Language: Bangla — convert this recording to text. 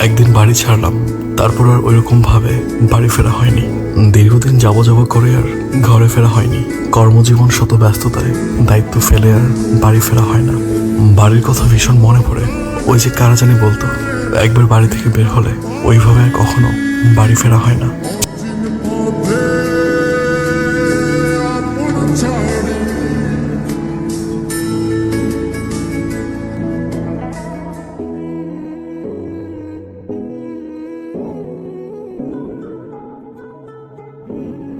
একদিন বাড়ি ছাড়লাম। তারপর আর ওইরকম ভাবে বাড়ি ফেরা হয়নি। দীর্ঘদিন যাব যাব করে আর ঘরে ফেরা হয়নি। কর্মজীবন শত ব্যস্ততায়, দায়িত্ব ফেলে আর বাড়ি ফেরা হয় না। বাড়ির কথা ভীষণ মনে পড়ে। ওই যে কারা জানি বলতো, একবার বাড়ি থেকে বের হলে ওইভাবে আর কখনো বাড়ি ফেরা হয় না। me.